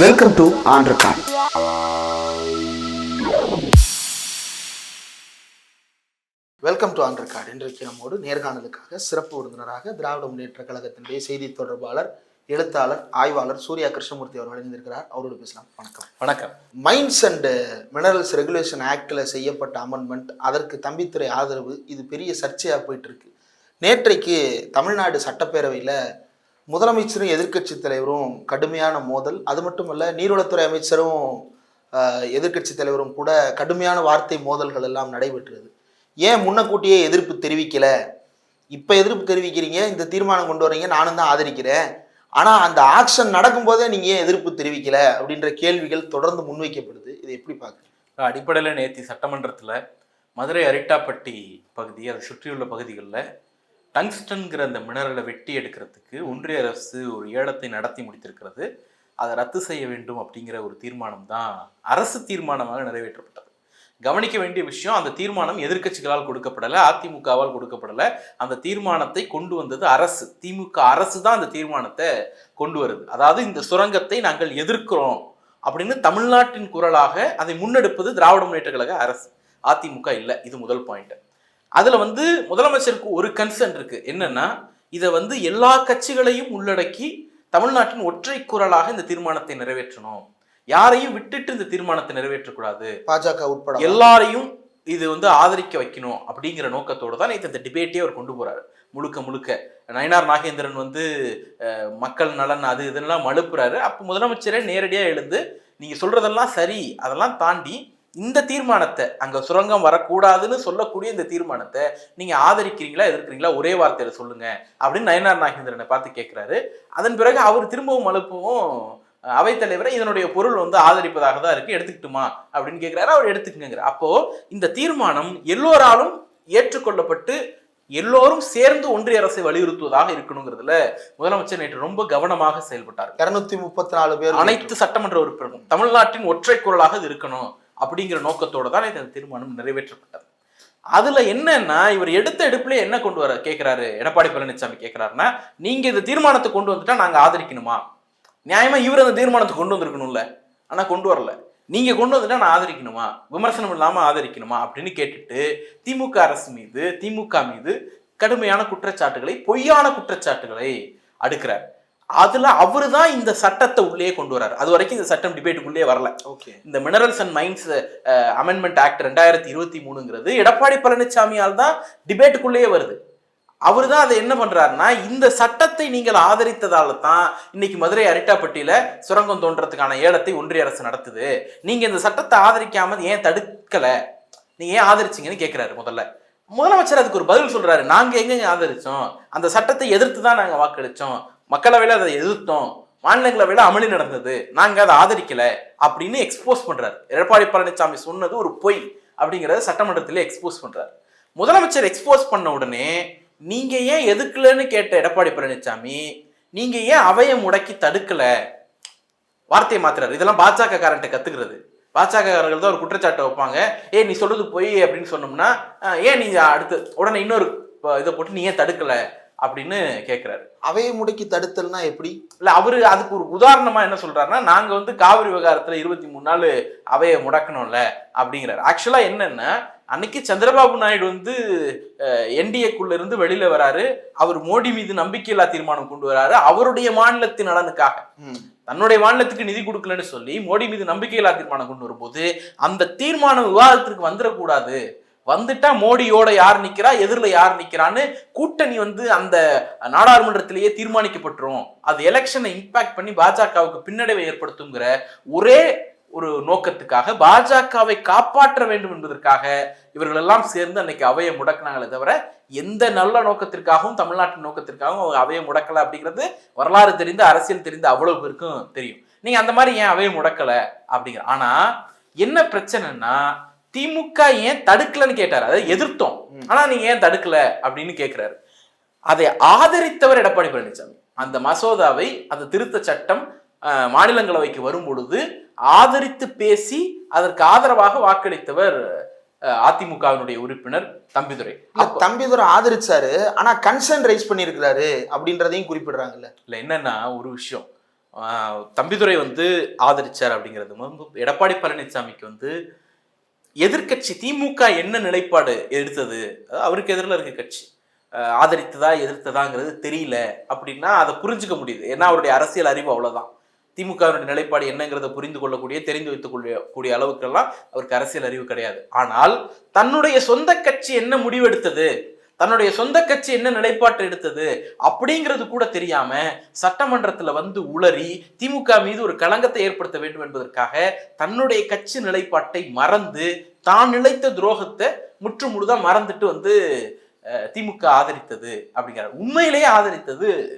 Welcome to record welcome to on record இன்றைக்கு நம்மோடு நேர்காணலுக்காக சிறப்பு விருந்தினராக திராவிட முன்னேற்ற கழகத்தினுடைய செய்தி தொடர்பாளர் எழுத்தாளர் ஆய்வாளர் சூர்யா கிருஷ்ணமூர்த்தி அவர்கள் இணைந்திருக்கிறார். அவரோடு பேசலாம். வணக்கம். வணக்கம். மைன்ஸ் அண்ட் மினரல்ஸ் ரெகுலேஷன் ஆக்டில் செய்யப்பட்ட அமெண்ட்மெண்ட் அதற்கு தம்பித்துறை ஆதரவு இது பெரிய சர்ச்சையாக போயிட்டு இருக்கு. நேற்றைக்கு தமிழ்நாடு சட்டப்பேரவையில் முதலமைச்சரும் எதிர்க்கட்சி தலைவரும் கடுமையான மோதல். அது மட்டுமல்ல நீர்வளத்துறை அமைச்சரும் எதிர்க்கட்சி தலைவரும் கூட கடுமையான வார்த்தை மோதல்கள் எல்லாம் நடைபெற்றது. ஏன் முன்னக்கூட்டியே எதிர்ப்பு தெரிவிக்கல? இப்போ எதிர்ப்பு தெரிவிக்கிறீங்க இந்த தீர்மானம் கொண்டு வரீங்க நானும் தான் ஆதரிக்கிறேன். ஆனால் அந்த ஆக்ஷன் நடக்கும்போதே நீங்கள் ஏன் எதிர்ப்பு தெரிவிக்கல? அப்படின்ற கேள்விகள் தொடர்ந்து முன்வைக்கப்படுது. இதை எப்படி பார்க்குறீங்க? அடிப்படையில் நேத்தி சட்டமன்றத்தில் மதுரை அரிட்டாப்பட்டி பகுதி அதை சுற்றியுள்ள பகுதிகளில் டங்ஸ்டன்கிற அந்த மினரலை வெட்டி எடுக்கிறதுக்கு ஒன்றிய அரசு ஒரு ஏலத்தை நடத்தி முடித்திருக்கிறது. அதை ரத்து செய்ய வேண்டும் அப்படிங்கிற ஒரு தீர்மானம் தான் அரசு தீர்மானமாக நிறைவேற்றப்பட்டது. கவனிக்க வேண்டிய விஷயம் அந்த தீர்மானம் எதிர்க்கட்சிகளால் கொடுக்கப்படலை அதிமுகவால் கொடுக்கப்படலை. அந்த தீர்மானத்தை கொண்டு வந்தது அரசு. திமுக அரசு தான் அந்த தீர்மானத்தை கொண்டு வருது. அதாவது இந்த சுரங்கத்தை நாங்கள் எதிர்க்கிறோம் அப்படின்னு தமிழ்நாட்டின் குரலாக அதை முன்னெடுப்பது திராவிட முன்னேற்ற கழக அரசு. அதிமுக இல்லை. இது முதல் பாயிண்ட் அதுல வந்து முதலமைச்சருக்கு ஒரு கன்சர்ன் இருக்கு. என்னன்னா இதை வந்து எல்லா கட்சிகளையும் உள்ளடக்கி தமிழ்நாட்டின் ஒற்றை குரலாக இந்த தீர்மானத்தை நிறைவேற்றணும். யாரையும் விட்டுட்டு இந்த தீர்மானத்தை நிறைவேற்றக்கூடாது. பாஜக உட்பட. எல்லாரையும் இது வந்து ஆதரிக்க வைக்கணும் அப்படிங்கிற நோக்கத்தோட தான் நேற்று இந்த டிபேட்டே அவர் கொண்டு போறாரு. முழுக்க முழுக்க. நயனார் நாகேந்திரன் வந்து மக்கள் நலன் அது இதெல்லாம் மழுப்புறாரு. அப்போ முதலமைச்சரே நேரடியாக எழுந்து நீங்க சொல்றதெல்லாம் சரி அதெல்லாம் தாண்டி இந்த தீர்மானத்தை அங்க சுரங்கம் வரக்கூடாதுன்னு சொல்லக்கூடிய இந்த தீர்மானத்தை நீங்க ஆதரிக்கிறீங்களா எதிர்க்கிறீங்களா ஒரே வார்த்தையில சொல்லுங்க அப்படின்னு நயனார் நாகேந்திரனை பார்த்து கேட்கிறாரு அதன் பிறகு அவர் திரும்பவும் மழுப்பவும் அஹ், அவைத்தலைவரை இதனுடைய பொருள் வந்து ஆதரிப்பதாக தான் இருக்கு எடுத்துக்கிட்டுமா அப்படின்னு கேட்கிறாரு அவர் எடுத்துக்கங்கிற அப்போ இந்த தீர்மானம் எல்லோராலும் ஏற்றுக்கொள்ளப்பட்டு எல்லோரும் சேர்ந்து ஒன்றிய அரசை வலியுறுத்துவதாக இருக்கணுங்கிறதுல முதலமைச்சர் நேற்று ரொம்ப கவனமாக செயல்பட்டார். இருநூத்தி முப்பத்தி நாலு பேர் அனைத்து சட்டமன்ற உறுப்பினரும் தமிழ்நாட்டின் ஒற்றை குரலாக இது இருக்கணும். அப்படிங்கிற நோக்கத்தோடு தான் இந்த தீர்மானம் நிறைவேற்றப்பட்டது. அதுல என்னன்னா இவர் எடுத்த எடுப்புல என்ன கொண்டு வர கேட்கிறாரு எடப்பாடி பழனிசாமி கேட்கிறாருன்னா நீங்க இந்த தீர்மானத்தை கொண்டு வந்துட்டா நாங்க ஆதரிக்கணுமா? நியாயமா இவர் அந்த தீர்மானத்தை கொண்டு வந்திருக்கணும்ல. ஆனா கொண்டு வரல. நீங்க கொண்டு வந்துட்டா நான் ஆதரிக்கணுமா? விமர்சனம் இல்லாம ஆதரிக்கணுமா? அப்படின்னு கேட்டுட்டு திமுக அரசு மீது திமுக மீது கடுமையான குற்றச்சாட்டுகளை பொய்யான குற்றச்சாட்டுகளை அடுக்கிறார். அதுல அவரு தான் இந்த சட்டத்தை உள்ளே கொண்டு வராரு அது வரைக்கும் இந்த சட்டம் டிபேட்டுக்குள்ளே வரல. ஓகே இந்த minerals and mines amendment act ரெண்டாயிரத்தி இருபத்தி மூணுங்கிறது எடப்பாடி பழனிசாமியால் தான் டிபேட்டுக்குள்ளேயே வருது. அவர் தான் அதை என்ன பண்றாருன்னா இந்த சட்டத்தை நீங்கள் ஆதரித்ததால தான் இன்னைக்கு மதுரை அரிட்டாப்பட்டியில சுரங்கம் தோன்றதுக்கான ஏலத்தை ஒன்றிய அரசு நடத்துது. நீங்க இந்த சட்டத்தை ஆதரிக்காம ஏன் தடுக்கல? நீங்க ஏன் ஆதரிச்சீங்கன்னு கேட்கிறாரு முதல்ல. முதலமைச்சர் அதுக்கு ஒரு பதில் சொல்றாரு. நாங்க எங்கங்க ஆதரிச்சோம்? அந்த சட்டத்தை எதிர்த்து தான் நாங்க வாக்களிச்சோம். மக்களவையில் அதை எதிர்த்தோம். மாநிலங்களவையில் அமளி நடந்தது. நாங்கள் அதை ஆதரிக்கலை அப்படின்னு எக்ஸ்போஸ் பண்ணுறார் எடப்பாடி பழனிசாமி சொன்னது ஒரு பொய் அப்படிங்கிறத சட்டமன்றத்திலே எக்ஸ்போஸ் பண்ணுறார் முதலமைச்சர் எக்ஸ்போஸ் பண்ண உடனே நீங்கள் ஏன் எதுக்கலன்னு கேட்ட எடப்பாடி பழனிசாமி நீங்கள் ஏன் அவையை முடக்கி தடுக்கலை? வார்த்தையை மாத்துறாரு. இதெல்லாம் பாஜக காரன்ட்ட கற்றுக்கிறது பாஜகக்காரர்கள் தான் ஒரு குற்றச்சாட்டை வைப்பாங்க. ஏ நீ சொல்றது பொய் அப்படின்னு சொன்னோம்னா ஏன் நீங்கள் அடுத்து உடனே இன்னொரு இதை போட்டு நீ ஏன் தடுக்கலை? அப்படின்னு கேட்கிறாரு அவையை முடக்கி தடுத்தல்னா எப்படி? இல்ல அவரு அதுக்கு ஒரு உதாரணமா என்ன சொல்றாருன்னா நாங்க வந்து காவிரி விவகாரத்துல இருபத்தி மூணு நாள் அவையை முடக்கணும்ல அப்படிங்கிறாரு. ஆக்சுவலா என்னன்னா அன்னைக்கு சந்திரபாபு நாயுடு வந்து என்டிஏக்குள்ள இருந்து வெளியில வராரு. அவர் மோடி மீது நம்பிக்கையில்லா தீர்மானம் கொண்டு வராரு. அவருடைய மாநிலத்தின் நலனுக்காக. தன்னுடைய மாநிலத்துக்கு நிதி கொடுக்கலன்னு சொல்லி மோடி மீது நம்பிக்கையில்லா தீர்மானம் கொண்டு வரும்போது அந்த தீர்மானம் விவாதத்திற்கு வந்துடக்கூடாது வந்துட்டா மோடியோட யார் நிக்கிறா எதிரில் யார் நிக்கிறான்னு கூட்டணி வந்து அந்த நாடாளுமன்றத்திலேயே தீர்மானிக்கப்பட்டுரும். அது எலெக்ஷனை இம்பாக்ட் பண்ணி பாஜகவுக்கு பின்னடைவை ஏற்படுத்துங்கிற ஒரே ஒரு நோக்கத்துக்காக பாஜகவை காப்பாற்ற வேண்டும் என்பதற்காக இவர்கள் எல்லாம் சேர்ந்து அன்னைக்கு அவையை முடக்கினாங்களே தவிர எந்த நல்ல நோக்கத்திற்காகவும் தமிழ்நாட்டின் நோக்கத்திற்காகவும் அவங்க அவையை முடக்கலை அப்படிங்கிறது வரலாறு தெரிந்த அரசியல் தெரிந்த அவ்வளவு பேருக்கும் தெரியும். நீங்க அந்த மாதிரி ஏன் அவையை முடக்கலை அப்படிங்கிற? ஆனா என்ன பிரச்சனைன்னா திமுக ஏன் தடுக்கலன்னு கேட்டாரு. அதாவது எதிர்த்தோம். ஆனா நீங்க ஏன் தடுக்கல அப்படின்னு கேக்குறாரு. அதை ஆதரித்தவர் எடப்பாடி பழனிசாமி அந்த மசோதாவை அந்த திருத்த சட்டம் மாநிலங்களவைக்கு வரும் பொழுது ஆதரித்து பேசி அதற்கு ஆதரவாக வாக்களித்தவர் அதிமுகவினுடைய உறுப்பினர் தம்பிதுரை. தம்பிதுரை ஆதரிச்சாரு. ஆனா கன்சர்ன் ரைஸ் பண்ணியிருக்கிறாரு அப்படின்றதையும் குறிப்பிடுறாங்கல்ல. இல்ல என்னன்னா ஒரு விஷயம். ஆஹ், தம்பிதுரை வந்து ஆதரிச்சார் அப்படிங்கிறது. எடப்பாடி பழனிசாமிக்கு வந்து எதிர்க்கட்சி திமுக என்ன நிலைப்பாடு எடுத்தது? அவருக்கு எதிரில் இருக்க கட்சி. ஆதரித்ததா எதிர்த்ததாங்கிறது தெரியல அப்படின்னா அதை புரிஞ்சுக்க முடியுது. ஏன்னா அவருடைய அரசியல் அறிவு அவ்வளோதான் திமுகவினுடைய நிலைப்பாடு என்னங்கிறத புரிந்து கொள்ளக்கூடிய தெரிந்து வைத்துக் கூடிய அளவுக்கெல்லாம் அவருக்கு அரசியல் அறிவு கிடையாது. ஆனால் தன்னுடைய சொந்த கட்சி என்ன முடிவெடுத்தது? தன்னுடைய சொந்த கட்சி என்ன நிலைப்பாட்டு எடுத்தது அப்படிங்கிறது கூட தெரியாம சட்டமன்றத்துல வந்து உளறி திமுக மீது ஒரு களங்கத்தை ஏற்படுத்த வேண்டும் என்பதற்காக தன்னுடைய கட்சி நிலைப்பாட்டை மறந்து தான் நிலைத்த துரோகத்தை முற்று முழுதா மறந்துட்டு வந்து திமுக ஆதரித்தது அப்படிங்கிறார் உண்மையிலேயே ஆதரித்தது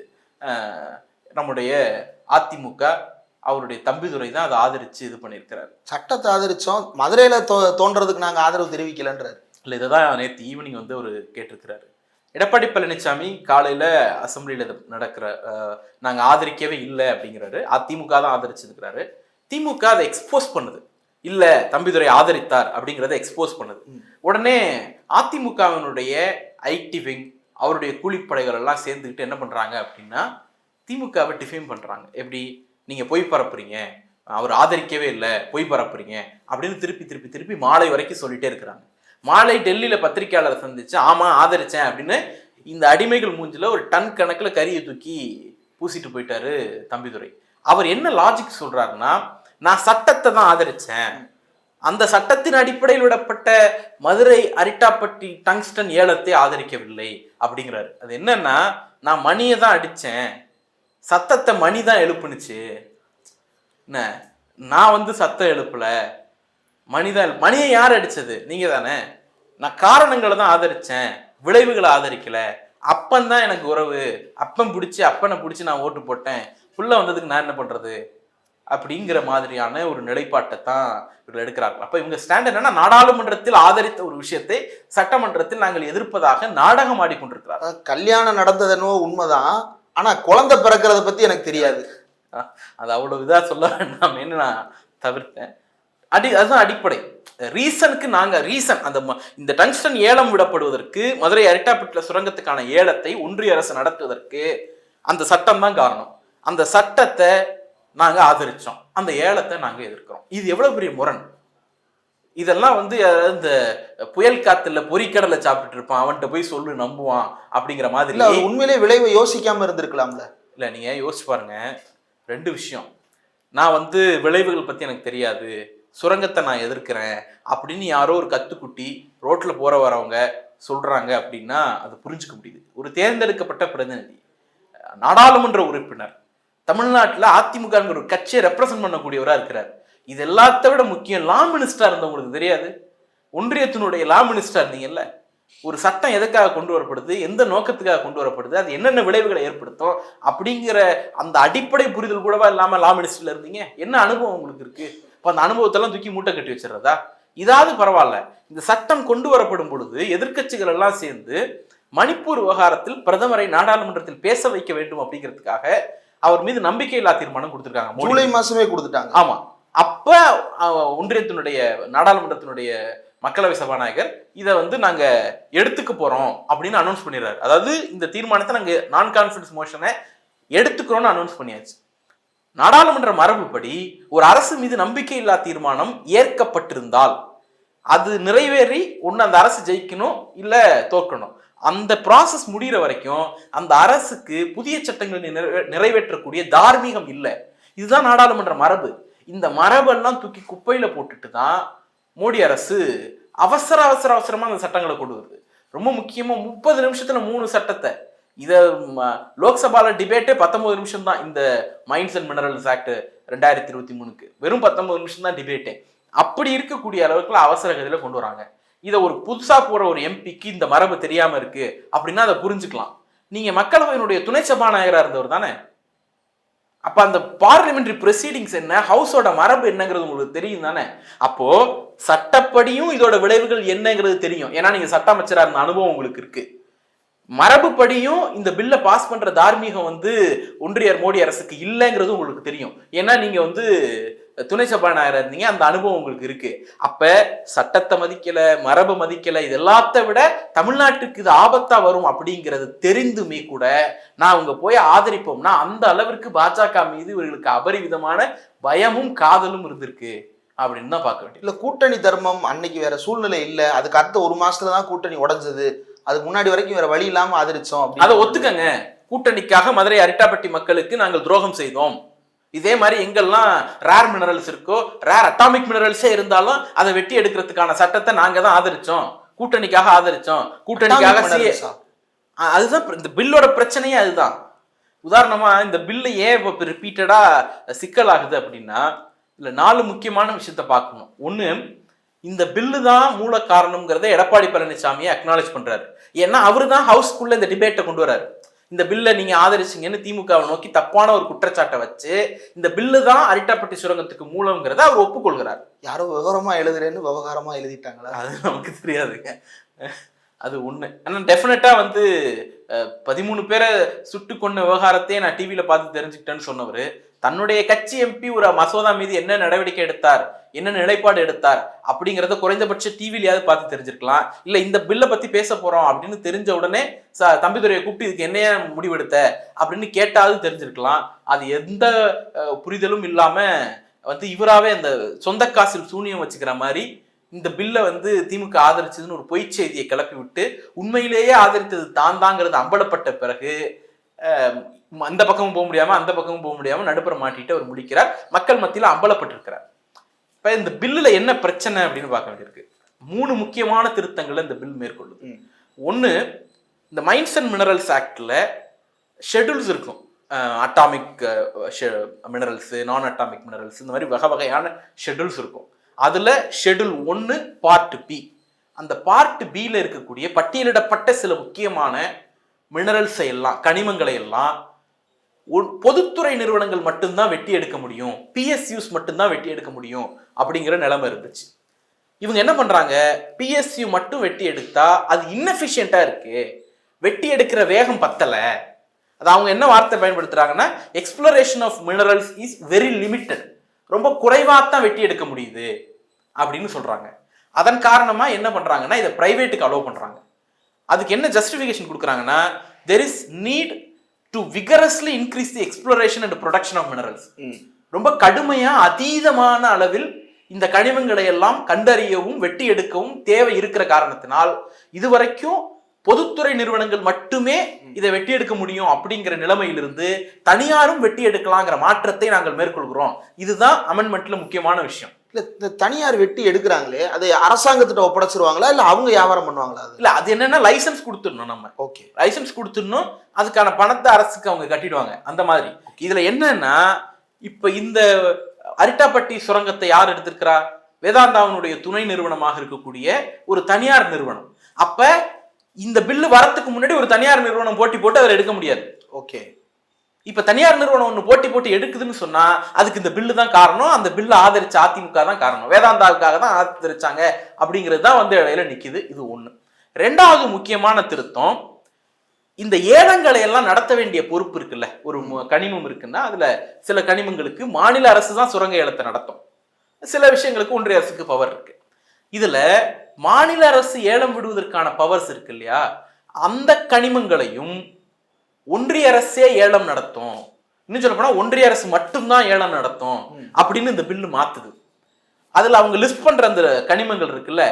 நம்முடைய அதிமுக. அவருடைய தம்பிதுரை தான் அதை ஆதரிச்சு இது பண்ணியிருக்கிறார். சட்டத்தை ஆதரிச்சோம். மதுரையில தோ- தோன்றதுக்கு நாங்கள் ஆதரவு தெரிவிக்கலன்றாரு. இல்லை இதை தான் நேற்று ஈவினிங் வந்து ஒரு கேட்டிருக்கிறாரு. எடப்பாடி பழனிசாமி காலையில் அசம்பிளியில் நடக்கிற அஹ், நாங்க ஆதரிக்கவே இல்லை அப்படிங்கிறாரு. அதிமுக தான் ஆதரிச்சிருக்கிறாரு. திமுக அதை எக்ஸ்போஸ் பண்ணுது. இல்ல தம்பிதுரை ஆதரித்தார் அப்படிங்கிறத எக்ஸ்போஸ் பண்ணுது. உடனே அதிமுகவினுடைய ஐடி விங் அவருடைய கூலிப்படைகள் எல்லாம் சேர்ந்துக்கிட்டு என்ன பண்றாங்க அப்படின்னா திமுகவை டிஃபைம் பண்றாங்க. எப்படி? நீங்க பொய் பரப்புறீங்க. அவர் ஆதரிக்கவே இல்லை. பொய் பரப்புறீங்க. அப்படின்னு திருப்பி திருப்பி திருப்பி மாலை வரைக்கும் சொல்லிட்டே இருக்கிறாங்க. மாலை டெல்லியில பத்திரிகையாளரை சந்திச்சு ஆமா ஆதரிச்சேன் அப்படின்னு இந்த அடிமைகள் மூஞ்சில ஒரு டன் கணக்குல கரியை தூக்கி பூசிட்டு போயிட்டாரு தம்பிதுரை. அவர் என்ன லாஜிக் சொல்றாருன்னா நான் சட்டத்தை தான் ஆதரிச்சேன். அந்த சட்டத்தின் அடிப்படையில் விடப்பட்ட மதுரை அரிட்டாப்பட்டி டங்ஸ்டன் ஏலத்தை ஆதரிக்கவில்லை அப்படிங்கிறாரு. அது என்னன்னா நான் மணியை தான் அடித்தேன் சத்தத்தை மணி தான் எழுப்புனுச்சு. என்ன? நான் வந்து சத்தம் எழுப்பலை. மணிதான் மணியை யார் அடிச்சது? நீங்க தானே நான் காரணங்களை தான் ஆதரிச்சேன். விளைவுகளை ஆதரிக்கல. அப்பன் தான் எனக்கு உறவு. அப்பன் பிடிச்சி அப்பனை பிடிச்சி நான் ஓட்டு போட்டேன். புள்ள வந்ததுக்கு நான் என்ன பண்றது? அப்படிங்கிற மாதிரியான ஒரு நிலைப்பாட்டை தான் இவர்கள் எடுக்கிறார்கள். அப்ப இவங்க ஸ்டாண்ட் என்னன்னா நாடாளுமன்றத்தில் ஆதரித்த ஒரு விஷயத்தை சட்டமன்றத்தில் நாங்கள் எதிர்ப்பதாக நாடகம் ஆடிக்கொண்டிருக்கிறார் கல்யாணம் நடந்ததுனோ உண்மைதான். ஆனா குழந்தை பிறக்கிறத பத்தி எனக்கு தெரியாது. அது அவ்வளவு இதா சொல்ல வேண்டாமேன்னு நான் தவிர்த்தேன். அடி அதுதான் அடிப்படை. ரீசனுக்கு நாங்க ரீசன் அந்த இந்த டங்ஸ்டன் ஏலம் விடப்படுவதற்கு மதுரை அரட்டாப்பட்டில சுரங்கத்துக்கான ஏலத்தை ஒன்றிய அரசு நடத்துவதற்கு அந்த சட்டம் தான் காரணம். அந்த சட்டத்தை நாங்க ஆதரிச்சோம். அந்த ஏலத்தை நாங்க எதிர்க்கிறோம். இது எவ்வளவு பெரிய முரண்? இதெல்லாம் வந்து இந்த புயல் காத்துல பொறிக்கடலை சாப்பிட்டுட்டு இருப்பான். அவன்கிட்ட போய் சொல்லு நம்புவான் அப்படிங்கிற மாதிரி. இல்ல உண்மையிலேயே விளைவை யோசிக்காம இருந்திருக்கலாம்ல. இல்லை நீங்கள் யோசிச்சு பாருங்க. ரெண்டு விஷயம். நான் வந்து விளைவுகள் பற்றி எனக்கு தெரியாது. சுரங்கத்தை நான் எதிர்க்கிறேன் அப்படின்னு யாரோ ஒரு கத்துக்குட்டி ரோட்டில் போகிற வரவங்க சொல்கிறாங்க அப்படின்னா அது புரிஞ்சுக்க முடியுது. ஒரு தேர்ந்தெடுக்கப்பட்ட பிரதிநிதி நாடாளுமன்ற உறுப்பினர் தமிழ்நாட்டில் அதிமுகங்கிற ஒரு கட்சியை ரெப்ரசன்ட் பண்ணக்கூடியவராக இருக்கிறார். இது எல்லாத்த விட முக்கியம் லா மினிஸ்டர் இருந்தவங்களுக்கு தெரியாது. ஒன்றியத்தினுடைய லா மினிஸ்டர் இருந்தீங்கல்ல ஒரு சட்டம் எதுக்காக கொண்டு வரப்படுது எந்த நோக்கத்துக்காக கொண்டு வரப்படுது அது என்னென்ன விளைவுகளை ஏற்படுத்தும் அப்படிங்கிற அந்த அடிப்படை புரிதல் கூடவா இல்லாமல் லா மினிஸ்டர்ல இருந்தீங்க? என்ன அனுபவம் உங்களுக்கு இருக்குது இப்போ அந்த அனுபவத்தெல்லாம் தூக்கி மூட்டை கட்டி வச்சிடுறதா? இதாவது பரவாயில்ல. இந்த சட்டம் கொண்டு வரப்படும் பொழுது எதிர்க்கட்சிகள் எல்லாம் சேர்ந்து மணிப்பூர் விவகாரத்தில் பிரதமரை நாடாளுமன்றத்தில் பேச வைக்க வேண்டும் அப்படிங்கிறதுக்காக அவர் மீது நம்பிக்கையில்லா தீர்மானம் கொடுத்திருக்காங்க. ஜூலை மாசமே கொடுத்துட்டாங்க. ஆமா. அப்ப ஒன்றியத்தினுடைய நாடாளுமன்றத்தினுடைய மக்களவை சபாநாயகர் இதை வந்து நாங்க எடுத்துக்க போறோம் அப்படின்னு அனௌன்ஸ் பண்ணிடுறாரு. அதாவது இந்த தீர்மானத்தை நாங்க நான் கான்ஃபிடன்ஸ் மோஷனை எடுத்துக்கிறோம்னு அனௌன்ஸ் பண்ணியாச்சு. நாடாளுமன்ற மரபுப்படி ஒரு அரசு மீது நம்பிக்கையில்லா தீர்மானம் ஏற்கப்பட்டிருந்தால் அது நிறைவேறி ஒன்று அந்த அரசு ஜெயிக்கணும் இல்லை தோற்கணும். அந்த ப்ராசஸ் முடிகிற வரைக்கும் அந்த அரசுக்கு புதிய சட்டங்களை நிறைவே- நிறைவேற்றக்கூடிய தார்மீகம் இல்லை. இதுதான் நாடாளுமன்ற மரபு. இந்த மரபெல்லாம் தூக்கி குப்பையில் போட்டுட்டு தான் மோடி அரசு அவசர அவசர அவசரமாக அந்த சட்டங்களை கொண்டு வருது. ரொம்ப முக்கியமாக முப்பது நிமிஷத்தில் மூணு சட்டத்தை இதை ம- லோக்சபால டிபேட்டே பத்தொன்பது நிமிஷம் தான் இந்த மைன்ஸ் அண்ட் மினரல்ஸ் ஆக்ட் ரெண்டாயிரத்தி இருபத்தி மூணுக்கு. வெறும் பத்தொன்பது நிமிஷம் தான் டிபேட்டே. அப்படி இருக்கக்கூடிய அளவுக்குலாம் அவசர கதியில கொண்டு வராங்க. இதை ஒரு புதுசா போற ஒரு எம்பிக்கு இந்த மரபு தெரியாம இருக்கு அப்படின்னா அதை புரிஞ்சுக்கலாம். நீங்க மக்களவையினுடைய துணை சபாநாயகராக இருந்தவர் தானே? அப்ப அந்த பார்லிமெண்டரி ப்ரொசீடிங்ஸ் என்ன? ஹவுஸோட மரபு என்னங்கிறது உங்களுக்கு தெரியும் தானே? அப்போ சட்டப்படியும் இதோட விளைவுகள் என்னங்கிறது தெரியும். ஏன்னா நீங்க சட்ட அமைச்சராக இருந்த அனுபவம் உங்களுக்கு இருக்கு. மரபுப்படியும் இந்த பில்லை பாஸ் பண்ற தார்மீகம் வந்து ஒன்றிய மோடி அரசுக்கு இல்லைங்கிறது உங்களுக்கு தெரியும். ஏன்னா நீங்க வந்து துணை சபாநாயகர் இருந்தீங்க அந்த அனுபவம் உங்களுக்கு இருக்கு. அப்ப சட்டத்தை மதிக்கல மரபு மதிக்கல இது எல்லாத்த விட தமிழ்நாட்டுக்கு இது ஆபத்தா வரும் அப்படிங்கிறது தெரிந்துமே கூட நான் அவங்க போய் ஆதரிப்போம்னா அந்த அளவிற்கு பாஜக மீது இவர்களுக்கு அபரிவிதமான பயமும் காதலும் இருந்திருக்கு அப்படின்னு தான் பார்க்க வேண்டியது. இல்ல கூட்டணி தர்மம் அன்னைக்கு வேற சூழ்நிலை இல்ல. அதுக்கு அடுத்த ஒரு மாசத்துல தான் கூட்டணி உடஞ்சது. அதுக்கு முன்னாடி வரைக்கும் வேற வழி இல்லாம ஆதரிச்சோம் அதை ஒத்துக்கங்க. கூட்டணிக்காக மதுரை அரிட்டாப்பட்டி மக்களுக்கு நாங்கள் துரோகம் செய்தோம். இதே மாதிரி எங்கெல்லாம் ரேர் மினரல்ஸ் இருக்கோ ரேர் அட்டாமிக் மினரல்ஸே இருந்தாலும் அதை வெட்டி எடுக்கிறதுக்கான சட்டத்தை நாங்க தான் ஆதரிச்சோம். கூட்டணிக்காக ஆதரிச்சோம். கூட்டணிக்காக அதுதான் இந்த பில்லோட பிரச்சனையே அதுதான். உதாரணமா இந்த பில்லு ஏன் இப்போ ரிப்பீட்டடா சிக்கல் ஆகுது அப்படின்னா இதுல நாலு முக்கியமான விஷயத்த பார்க்கணும். ஒண்ணு இந்த பில்லு தான் மூல காரணம்ங்கிறத எடப்பாடி பழனிசாமியை அக்னாலேஜ் பண்றாரு. ஏன்னா அவரு தான் ஹவுஸ்க்குள்ள இந்த டிபேட்டை கொண்டு வராரு. இந்த பில்லை நீங்க ஆதரிச்சீங்கன்னு திமுகவை நோக்கி தப்பான ஒரு குற்றச்சாட்டை வச்சு இந்த பில்லு தான் அரிட்டாப்பட்டி சுரங்கத்துக்கு மூலம்ங்கிறத அவர் ஒப்புக்கொள்கிறார். யாரோ விவரமா எழுதுறேன்னு விவகாரமா எழுதிட்டாங்களா? அது நமக்கு தெரியாதுங்க. அது உண்மை ஆனால் டெஃபினட்டா வந்து பதிமூணு பேரை சுட்டு கொண்ட விவகாரத்தையே நான் டிவியில பார்த்து தெரிஞ்சுக்கிட்டேன்னு சொன்னவர். தன்னுடைய கட்சி எம்பி ஒரு மசோதா மீது என்ன நடவடிக்கை எடுத்தார்? என்ன நிலைப்பாடு எடுத்தார்? அப்படிங்கிறத குறைந்தபட்ச டிவிலையாவது பார்த்து தெரிஞ்சிருக்கலாம். இல்ல இந்த பில்லை பத்தி பேச போறோம் அப்படின்னு தெரிஞ்ச உடனே ச- தம்பிதுரையை கூப்பிட்டு இதுக்கு என்னைய முடிவெடுத்த? அப்படின்னு கேட்டாவது தெரிஞ்சிருக்கலாம். அது எந்த புரிதலும் இல்லாம வந்து இவராவே அந்த சொந்த காசில் சூனியம் வச்சுக்கிற மாதிரி இந்த பில்லை வந்து திமுக ஆதரிச்சதுன்னு ஒரு பொய்ச் செய்தியை கிளப்பி விட்டு உண்மையிலேயே ஆதரித்தது தான் தாங்கிறது அம்பலப்பட்ட பிறகு அந்த பக்கமும் போக முடியாம அந்த பக்கமும் போக முடியாம நடுப்புற மாட்டிட்டு அவர் முடிக்கிறார். மக்கள் மத்தியில அம்பலப்பட்டிருக்கிறார். இப்ப இந்த பில்லுல என்ன பிரச்சனை அப்படின்னு பார்க்க வேண்டியிருக்கு. மூணு முக்கியமான திருத்தங்களை இந்த பில் மேற்கொள்ளுது. ஒண்ணு இந்த மைன்ஸ் அண்ட் மினரல்ஸ் ஆக்ட்ல ஷெட்யூல்ஸ் இருக்கும். அட்டாமிக் மினரல்ஸ் நான் அட்டாமிக் மினரல்ஸ் இந்த மாதிரி வகை வகையான ஷெட்யூல்ஸ் இருக்கும். அதுல ஷெட்யூல் ஒன்று பார்ட் பி அந்த பார்ட் பியில் இருக்கக்கூடிய பட்டியலிடப்பட்ட சில முக்கியமான மினரல்ஸை எல்லாம் கனிமங்களை எல்லாம் பொதுத்துறை நிறுவனங்கள் மட்டும்தான் வெட்டி எடுக்க முடியும். பிஎஸ்யூஸ் மட்டும்தான் வெட்டி எடுக்க முடியும் அப்படிங்கிற நிலைமை இருந்துச்சு. இவங்க என்ன பண்ணுறாங்க பிஎஸ்யூ மட்டும் வெட்டி எடுத்தா அது இன்னெஃபிஷியண்ட்டாக இருக்கு. வெட்டி எடுக்கிற வேகம் பத்தலை. அது அவங்க என்ன வார்த்தை பயன்படுத்துகிறாங்கன்னா exploration of minerals is very limited ரொம்ப குறைவாக தான் வெட்டி எடுக்க முடியுது அப்படின்னு சொல்கிறாங்க அதன் காரணமாக என்ன பண்ணுறாங்கன்னா இதை ப்ரைவேட்டுக்கு அலோவ் பண்ணுறாங்க அதுக்கு என்ன ஜஸ்டிஃபிகேஷன் கொடுக்குறாங்கன்னா there is need to vigorously increase the exploration and production of minerals. ரொம்ப கடுமையா அதீதமான அளவில் இந்த கனிமங்களை எல்லாம் கண்டறியவும் வெட்டி எடுக்கவும் தேவை இருக்கிற காரணத்தினால் இதுவரைக்கும் பொதுத்துறை நிறுவனங்கள் மட்டுமே இதை வெட்டி எடுக்க முடியும் அப்படிங்கிற நிலைமையிலிருந்து தனியாரும் வெட்டி எடுக்கலாங்கிற மாற்றத்தை நாங்கள் மேற்கொள்கிறோம். இதுதான் அமெண்ட்மெண்ட்ல முக்கியமான விஷயம். இல்ல இந்த தனியார் வெட்டி எடுக்கிறாங்களே அதை அரசாங்கத்திட்ட ஒப்படைச்சிருவாங்களா? இல்ல அவங்க வியாபாரம் பண்ணுவாங்களா அது? இல்ல அது என்னன்னா லைசன்ஸ் கொடுத்துடணும் நம்ம. ஓகே. லைசன்ஸ் கொடுத்துடணும் அதுக்கான பணத்தை அரசுக்கு அவங்க கட்டிடுவாங்க அந்த மாதிரி. இதுல என்னன்னா இப்ப இந்த அரிட்டாப்பட்டி சுரங்கத்தை யார் எடுத்திருக்கிறா? வேதாந்தாவனுடைய துணை நிறுவனமாக இருக்கக்கூடிய ஒரு தனியார் நிறுவனம். அப்ப இந்த பில்லு வரத்துக்கு முன்னாடி ஒரு தனியார் நிறுவனம் போட்டி போட்டு அதில் எடுக்க முடியாது. ஓகே. இப்போ தனியார் நிறுவனம் ஒன்று போட்டி போட்டு எடுக்குதுன்னு சொன்னால் அதுக்கு இந்த பில்லு தான் காரணம். அந்த பில்லை ஆதரிச்ச அதிமுக தான் காரணம். வேதாந்தாவுக்காக தான் ஆதரிச்சாங்க அப்படிங்கிறது தான் வந்து இடையில நிற்கிது இது ஒன்று ரெண்டாவது முக்கியமான திருத்தம் இந்த ஏலங்களை எல்லாம் நடத்த வேண்டிய பொறுப்பு இருக்குல்ல. ஒரு மு- கனிமம் இருக்குன்னா அதில் சில கனிமங்களுக்கு மாநில அரசு தான் சுரங்க ஏலத்தை நடத்தும். சில விஷயங்களுக்கு ஒன்றிய அரசுக்கு பவர் இருக்கு. இதில் மாநில அரசு ஏலம் விடுவதற்கான பவர்ஸ் இருக்கு இல்லையா? அந்த கனிமங்களையும் ஒன்றிய அரசே ஏலம் நடத்தும். இன்னும் சொல்ல போனா ஒன்றிய அரசு மட்டும்தான் ஏலம் நடத்தும் அப்படின்னு இந்த பில்லு மாத்துது. அதுல அவங்க லிஸ்ட் பண்ற அந்த கனிமங்கள் இருக்குல்ல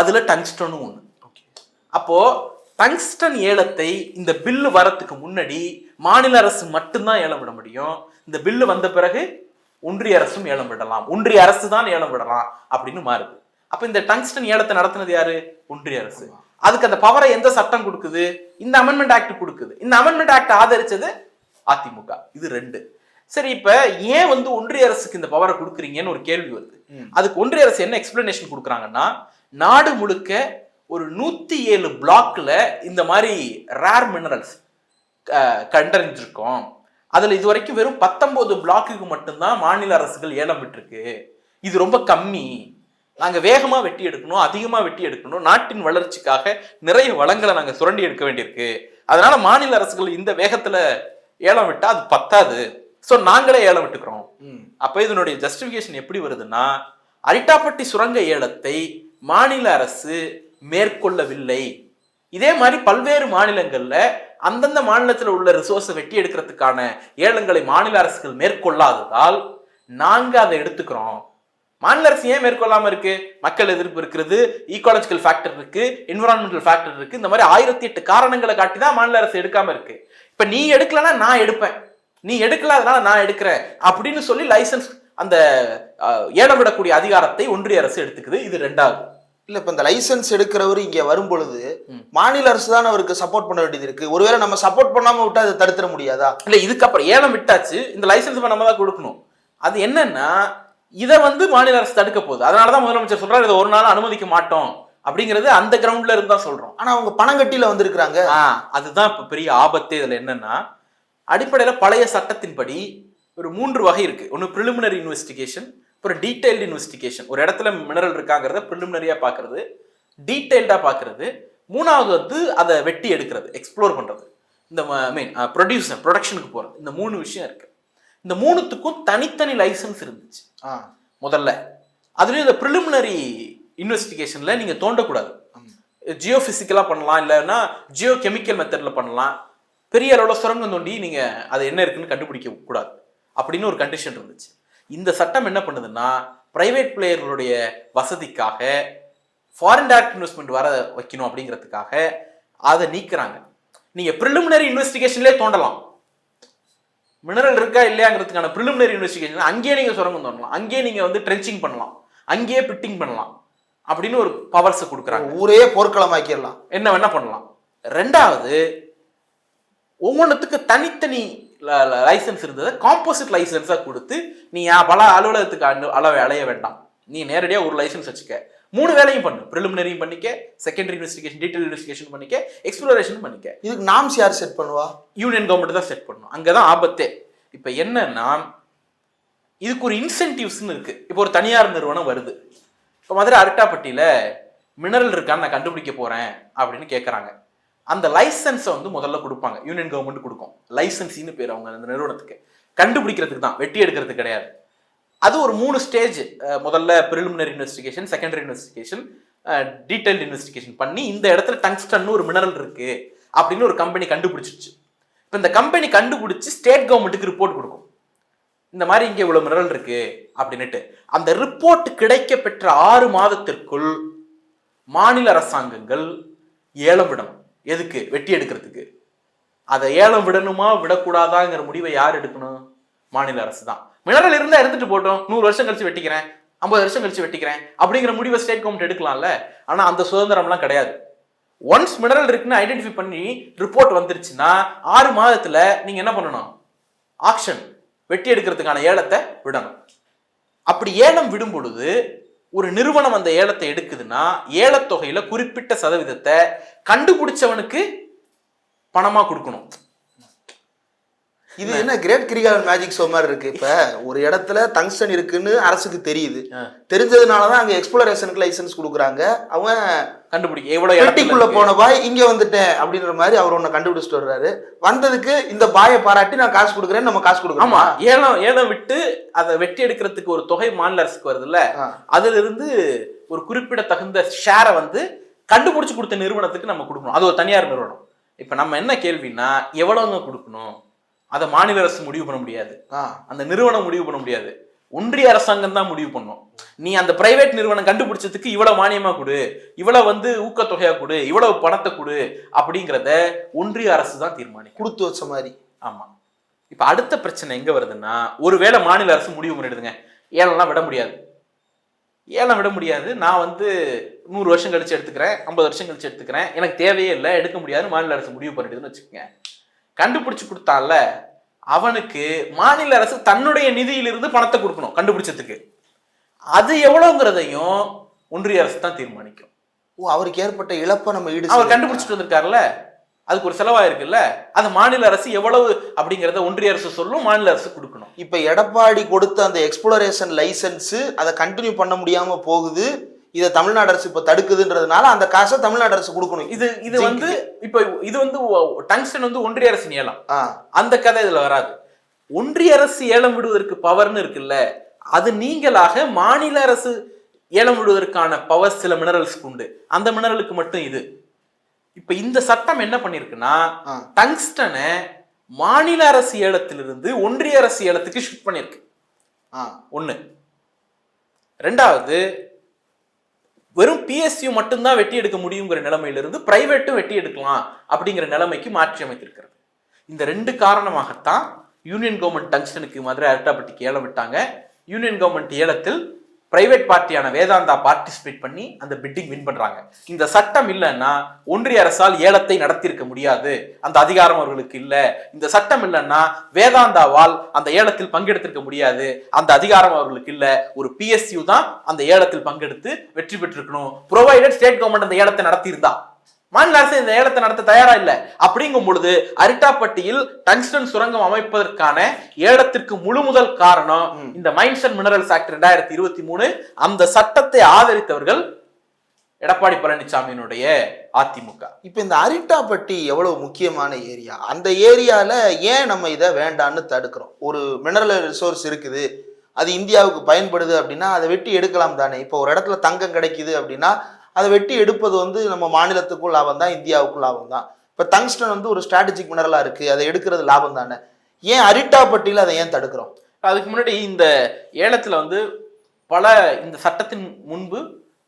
அதுல டங்ஸ்டனும் ஒண்ணு. அப்போ டங்ஸ்டன் ஏலத்தை இந்த பில்லு வரத்துக்கு முன்னாடி மாநில அரசு மட்டும்தான் ஏலம் விட முடியும். இந்த பில்லு வந்த பிறகு ஒன்றிய அரசும் ஏலம் விடலாம். ஒன்றிய அரசு தான் ஏலம் விடலாம் அப்படின்னு மாறுது. அப்ப இந்த டங்ஸ்டன் ஏலத்தை நடத்துனது யாரு? ஒன்றிய அரசு. அதுக்கு அந்த பவரை எந்த சட்டம் கொடுக்குது? இந்த அமெண்ட்மெண்ட் ஆக்ட் கொடுக்குது. இந்த அமெண்ட்மெண்ட் ஆக்ட் ஆதரிச்சது அதிமுக. இது ரெண்டு. சரி இப்ப ஏன் வந்து ஒன்றிய அரசுக்கு இந்த பவரை கொடுக்குறீங்கன்னு ஒரு கேள்வி வருது. அதுக்கு ஒன்றிய அரசு என்ன எக்ஸ்பிளனேஷன் கொடுக்குறாங்கன்னா நாடு முழுக்க ஒரு நூத்தி ஏழு பிளாக்ல இந்த மாதிரி ரேர் மினரல்ஸ் கண்டறிஞ்சிருக்கோம். அதுல இது வரைக்கும் வெறும் பத்தொன்பது பிளாக்குக்கு மட்டும்தான் மாநில அரசுகள் ஏலம் விட்டுருக்கு. இது ரொம்ப கம்மி. நாங்க வேகமா வெட்டி எடுக்கணும் அதிகமா வெட்டி எடுக்கணும் நாட்டின் வளர்ச்சிக்காக நிறைய வளங்களை நாங்க சுரண்டி எடுக்க வேண்டியிருக்கு. அதனால மாநில அரசுகள் இந்த வேகத்துல ஏலம் விட்டா அது பத்தாது. சோ நாங்களே ஏலம் விட்டுக்கிறோம். அப்ப இதனுடைய ஜஸ்டிபிகேஷன் எப்படி வருதுன்னா அரிட்டாப்பட்டி சுரங்க ஏலத்தை மாநில அரசு மேற்கொள்ளவில்லை. இதே மாதிரி பல்வேறு மாநிலங்கள்ல அந்தந்த மாநிலத்தில் உள்ள ரிசோர்ஸை வெட்டி எடுக்கிறதுக்கான ஏலங்களை மாநில அரசுகள் மேற்கொள்ளாததால் நாங்க அதை எடுத்துக்கிறோம். மாநில அரசு ஏன் மேற்கொள்ளாம இருக்கு? மக்கள் எதிர்ப்பு இருக்கிறது ஈக்காலஜிக்கல் ஃபேக்டர் இருக்கு என்விரான்மெண்டல் ஃபேக்டர் இருக்கு. இந்த மாதிரி ஆயிரத்தி எட்டு காரணங்களை காட்டி தான் மாநில அரசு எடுக்காம இருக்கு. இப்ப நீ எடுக்கலன்னா நான் எடுப்பேன். நீ எடுக்கல அதனால நான் எடுக்கிறேன் அப்படின்னு சொல்லி லைசன்ஸ் அந்த ஏலம் விடக்கூடிய அதிகாரத்தை ஒன்றிய அரசு எடுத்துக்குது. இது ரெண்டாவது. இல்ல இப்ப இந்த லைசென்ஸ் எடுக்கிறவர் இங்க வரும் பொழுது ம். மாநில அரசு தான் அவருக்கு சப்போர்ட் பண்ண வேண்டியது இருக்கு. ஒருவேளை நம்ம சப்போர்ட் பண்ணாம விட்டா அதை தடுத்துட முடியாதா? இல்ல இதுக்கப்புறம் ஏலம் விட்டாச்சு இந்த லைசன்ஸ் நம்ம தான் கொடுக்கணும். அது என்னன்னா இதை வந்து மாநில அரசு தடுக்க போகுது. அதனாலதான் முதலமைச்சர் சொல்றாரு இதை ஒரு நாள் அனுமதிக்க மாட்டோம். அப்படிங்கிறது அந்த கிரவுண்ட்ல இருந்து தான் சொல்றோம். ஆனா அவங்க பணங்கட்டியில வந்திருக்கிறாங்க. ஆ அதுதான் இப்ப பெரிய ஆபத்தே இதுல என்னன்னா அடிப்படையில பழைய சட்டத்தின்படி ஒரு மூன்று வகை இருக்கு. ஒன்னு ப்ரிலிமினரி இன்வெஸ்டிகேஷன் அப்புறம் டீடைல்டு இன்வெஸ்டிகேஷன் ஒரு இடத்துல மினரல் இருக்காங்கிறத ப்ரிலிமினரியா பாக்குறது டீடைல்டா பாக்குறது. மூணாவது வந்து அதை வெட்டி எடுக்கிறது எக்ஸ்ப்ளோர் பண்றது. இந்த மீன் ப்ரொடியூசர் ப்ரொடக்ஷனுக்கு போறது. இந்த மூணு விஷயம் இருக்கு. இந்த மூணுத்துக்கும் தனித்தனி லைசன்ஸ் இருந்துச்சு. முதல்ல. அதுலயும் இந்த ப்ரிலிமினரி இன்வெஸ்டிகேஷன்ல நீங்க தோண்டக்கூடாது. ஜியோ பிசிக்கலா பண்ணலாம் இல்லைன்னா ஜியோ கெமிக்கல் மெத்தட்ல பண்ணலாம். பெரிய அளவுல சுரங்கம் தோண்டி நீங்க அது என்ன இருக்குன்னு கண்டுபிடிக்க கூடாது. அப்படின்னு ஒரு கண்டிஷன் இருந்துச்சு. இந்த சட்டம் என்ன பண்ணுதுன்னா பிரைவேட் பிளேயர்களுடைய வசதிக்காக ஃபாரின் டைரக்ட் இன்வெஸ்ட்மெண்ட் வர வைக்கணும் அப்படிங்கிறதுக்காக அதை நீக்குறாங்க. நீங்க ப்ரிலிமினரி இன்வெஸ்டிகேஷன்லேயே தோண்டலாம். மினரல் இருக்கா இல்லையாங்கிறதுக்கான ப்ரிலிமினரி இன்வெஸ்டிகேஷன் அங்கேயே நீங்க சுரங்கம் தோண்டலாம் அங்கேயே நீங்க வந்து ட்ரென்ச்சிங் பண்ணலாம். அங்கேயே பிட்டிங் பண்ணலாம். அப்படின்னு ஒரு பவர்ஸ் கொடுக்குறாங்க. ஊரே போர்க்களமாக்கிடலாம். என்ன வேணா பண்ணலாம். ரெண்டாவது ஒவ்வொன்றுத்துக்கு தனித்தனி லைசன்ஸ் இருந்ததை காம்போசிட் லைசன்ஸாக கொடுத்து நீ பல அலுவலகத்துக்கு அளவு அலைய வேண்டாம். நீ நேரடியாக ஒரு லைசன்ஸ் வச்சுக்க. மூணு வேலையும் பண்ணு. ப்ரிலிமினரியும் பண்ணிக்க செகண்டரி இன்வெஸ்டிகேஷன் டீட்டெயில் இன்வெஸ்டிகேஷன் பண்ணிக்க எக்ஸ்ப்ளோரேஷன் பண்ணிக்க. இதுக்கு நாம்ஸ் யார் செட் பண்ணுவா? யூனியன் கவர்மெண்ட் தான் செட் பண்ணணும் அங்கே தான் ஆபத்தே. இப்போ என்னன்னா இதுக்கு ஒரு இன்சென்டிவ்ஸ்னு இருக்கு. இப்போ ஒரு தனியார் நிறுவனம் வருது. இப்போ மதுரை அரட்டாப்பட்டியில் மினரல் இருக்கான்னு நான் கண்டுபிடிக்க போறேன் அப்படின்னு கேட்குறாங்க அந்த லைசன்ஸை வந்து முதல்ல கொடுப்பாங்க. யூனியன் கவர்மெண்ட் கொடுக்கும். லைசன்ஸின்னு பேர் அவங்க அந்த நிறுவனத்துக்கு. கண்டுபிடிக்கிறதுக்கு தான். வெட்டி எடுக்கிறதுக்கு கிடையாது. அது ஒரு மூணு ஸ்டேஜ் முதல்ல preliminary investigation secondary investigation detail investigation பண்ணி இந்த இடத்துல டங்ஸ்டன் ஒரு மினரல் இருக்கு அப்படின்னு ஒரு கம்பெனி கண்டுபிடிச்சிருச்சு. இப்போ இந்த கம்பெனி கண்டுபிடிச்சி ஸ்டேட் கவர்மெண்ட்டுக்கு ரிப்போர்ட் கொடுக்கும். இந்த மாதிரி இங்கே இவ்வளோ மினரல் இருக்கு அப்படின்னுட்டு. அந்த ரிப்போர்ட் கிடைக்க பெற்ற ஆறு மாதத்திற்குள் மாநில அரசாங்கங்கள் ஏலம் விடணும். எதுக்கு? வெட்டி எடுக்கிறதுக்கு. அதை ஏலம் விடணுமா? விடக்கூடாதாங்கிற முடிவை யார் எடுக்கணும்? மாநில அரசு தான். மினரல் இருந்தா இருந்துட்டு போட்டோம். நூறு வருஷம் கழிச்சு வெட்டிக்கிறேன். ஐம்பது வருஷம் கழிச்சு வெட்டிக்கிறேன். அப்படிங்கிற முடிவை ஸ்டேட் கவர்மெண்ட் எடுக்கலாம்ல? ஆனா அந்த சுதந்திரம்லாம் கிடையாது. ஒன்ஸ் மினரல் இருக்குன்னு ஐடென்டிஃபை பண்ணி ரிப்போர்ட் வந்துருச்சுன்னா ஆறு மாதத்துல நீங்க என்ன பண்ணணும்? ஆக்ஷன் வெட்டி எடுக்கிறதுக்கான ஏலத்தை விடணும். அப்படி ஏலம் விடும் பொழுது ஒரு நிறுவனம் அந்த ஏலத்தை எடுக்குதுன்னா ஏலத்தொகையில குறிப்பிட்ட சதவீதத்தை கண்டுபிடிச்சவனுக்கு பணமா கொடுக்கணும். இது என்ன? கிரேட் கிரிகாலன் மேஜிக் ஷோ மாதிரி இருக்கு. இப்ப ஒரு இடத்துல டங்ஸ்டன் இருக்குன்னு அரசுக்கு தெரியுது. தெரிஞ்சதுனாலதான் அங்க எக்ஸ்ப்ளோரேஷனுக்கு லைசன்ஸ் கொடுக்குறாங்க. அவன் கண்டுபிடிக்க எவ்வளவு இருக்கு. போன பாய் இங்க வந்துட்டேன் அப்படின்ற மாதிரி அவர் ஒன்ன கண்டுபிடிச்சிட்டு வர்றாரு. வந்ததுக்கு இந்த பாயை பாராட்டி நான் காசு கொடுக்குறேன் நம்ம காசு ஆமா கொடுக்கணுமா ஏலம் ஏலம் விட்டு அதை வெட்டி எடுக்கிறதுக்கு ஒரு தொகை மாநில அரசுக்கு வருதுல்ல. அதுல இருந்து ஒரு குறிப்பிடத்தகுந்த ஷேரை வந்து கண்டுபிடிச்சு கொடுத்த நிறுவனத்துக்கு நம்ம கொடுக்கணும். அது ஒரு தனியார் நிறுவனம். இப்ப நம்ம என்ன கேள்வின்னா எவ்வளவுங்க கொடுக்கணும்? அதை மாநில அரசு முடிவு பண்ண முடியாது. அந்த நிறுவனம் முடிவு பண்ண முடியாது. ஒன்றிய அரசாங்கம் தான் முடிவு பண்ணும். நீ அந்த பிரைவேட் நிறுவனம் கண்டுபிடிச்சதுக்கு இவ்வளவு மானியமா கொடு இவ்வளவு வந்து ஊக்கத்தொகையா கொடு இவ்வளவு பணத்தை கொடு அப்படிங்கிறத ஒன்றிய அரசு தான் தீர்மானிக்கும். கொடுத்து வச்ச மாதிரி. ஆமா. இப்ப அடுத்த பிரச்சனை எங்க வருதுன்னா ஒருவேளை மாநில அரசு முடிவு பண்ணிடுதுங்க. ஏலம்லாம் விட முடியாது. ஏலம் விட முடியாது. நான் வந்து நூறு வருஷம் கழிச்சு எடுத்துக்கிறேன் ஐம்பது வருஷம் கழிச்சு எடுத்துக்கிறேன். எனக்கு தேவையே இல்லை எடுக்க முடியாது மாநில அரசு முடிவு பண்ணிடுதுன்னு வச்சுக்கோங்க. கண்டுபிடிச்சு கொடுத்தால அவனுக்கு மாநில அரசு தன்னுடைய நிதியிலிருந்து பணத்தை கொடுக்கணும் கண்டுபிடிச்சதுக்கு. அது எவ்வளவுங்கிறதையும் ஒன்றிய அரசு தான் தீர்மானிக்கும். ஓ அவருக்கு ஏற்பட்ட இழப்பை நம்ம ஈடு அவர். கண்டுபிடிச்சிட்டு வந்திருக்காருல்ல? அதுக்கு ஒரு செலவாயிருக்குல்ல? அது மாநில அரசு எவ்வளவு அப்படிங்கறத ஒன்றிய அரசு சொல்லும் மாநில அரசு கொடுக்கணும். இப்ப எடப்பாடி கொடுத்த அந்த எக்ஸ்ப்ளோரேஷன் லைசன்ஸ் அதை கண்டினியூ பண்ண முடியாம போகுது. இதை தமிழ்நாடு அரசு இப்ப தடுக்குதுன்றதுனால அந்த காசை தமிழ்நாடு அரசு கொடுக்கணும். இது இது வந்து இப்போ இது வந்து டங்ஸ்டன் வந்து ஒன்றிய அரசு ஏலம். அந்த கதை இதுல வராது. ஒன்றிய அரசு ஏலம் விடுவதற்கு பவர்னு இருக்குல்ல அது நீங்களாக மாநில அரசு ஏலம் விடுவதற்கான பவர் சில மினரல்ஸ்க்கு உண்டு. அந்த மினரலுக்கு மட்டும் இது. இப்ப இந்த சட்டம் என்ன பண்ணிருக்குன்னா. டங்ஸ்டனை மாநில அரசு ஏலத்திலிருந்து ஒன்றிய அரசு ஏலத்துக்கு ஷிஃப்ட் பண்ணிருக்கு. ஆ. ஒண்ணு. ரெண்டாவது வெறும் பிஎஸ்யூ மட்டும்தான் வெட்டி எடுக்க முடியுங்கிற நிலைமையிலிருந்து பிரைவேட்டும் வெட்டி எடுக்கலாம் அப்படிங்கிற நிலைமைக்கு மாற்றி அமைத்திருக்கிறது. இந்த ரெண்டு காரணமாகத்தான் யூனியன் கவர்மெண்ட் டங்ஸ்டனுக்கு மதுரை அரட்டாப்பட்டிக்கு ஏலம் விட்டாங்க. யூனியன் கவர்மெண்ட் ஏலத்தில் பிரைவேட் பார்ட்டியான வேதாந்தா பார்ட்டிசிபேட் பண்ணி அந்த பிட்டிங் வின் பண்றாங்க. இந்த சட்டம் இல்லைன்னா ஒன்றிய அரசால் ஏலத்தை நடத்தியிருக்க முடியாது. அந்த அதிகாரம் அவர்களுக்கு இல்லை. இந்த சட்டம் இல்லைன்னா வேதாந்தாவால் அந்த ஏலத்தில் பங்கெடுத்திருக்க முடியாது. அந்த அதிகாரம் அவர்களுக்கு இல்லை. ஒரு பிஎஸ்யூ தான் அந்த ஏலத்தில் பங்கெடுத்து வெற்றி பெற்றிருக்கணும். ப்ரொவைடட் ஸ்டேட் கவர்மெண்ட் அந்த ஏலத்தை நடத்தியிருந்தா. மாநில அரசு இந்த ஏலத்தை நடத்த தயாரா இல்ல? அப்படிங்கும் பொழுது அரிட்டாப்பட்டியில் டங்ஸ்டன் சுரங்கம் அமைப்பதற்கான ஏலத்திற்கு முழு முதல் காரணம் இந்த மைன்ஸ் அண்ட் மினரல்ஸ் ஆக்ட் ரெண்டாயிரத்தி இருபத்தி மூணு. அந்த சட்டத்தை ஆதரித்தவர்கள் எடப்பாடி பழனிசாமியினுடைய அதிமுக. இப்போ இந்த அரிட்டாப்பட்டி எவ்வளவு முக்கியமான ஏரியா? அந்த ஏரியால ஏன் நம்ம இதை வேண்டான்னு தடுக்கிறோம்? ஒரு மினரல் ரிசோர்ஸ் இருக்குது அது இந்தியாவுக்கு பயன்படுது அப்படின்னா அதை வெட்டி எடுக்கலாம் தானே. இப்போ ஒரு இடத்துல தங்கம் கிடைக்குது அப்படின்னா அதை வெட்டி எடுப்பது வந்து நம்ம மாநிலத்துக்கும் லாபம் தான் இந்தியாவுக்கும் லாபம் தான். இப்போ டங்ஸ்டன் வந்து ஒரு ஸ்ட்ராட்டஜிக் மினரலா இருக்கு அதை எடுக்கிறது லாபம் தானே. ஏன் அரிட்டாப்பட்டியில் அதை ஏன் தடுக்கிறோம்? அதுக்கு முன்னாடி இந்த ஏலத்துல வந்து பல இந்த சட்டத்தின் முன்பு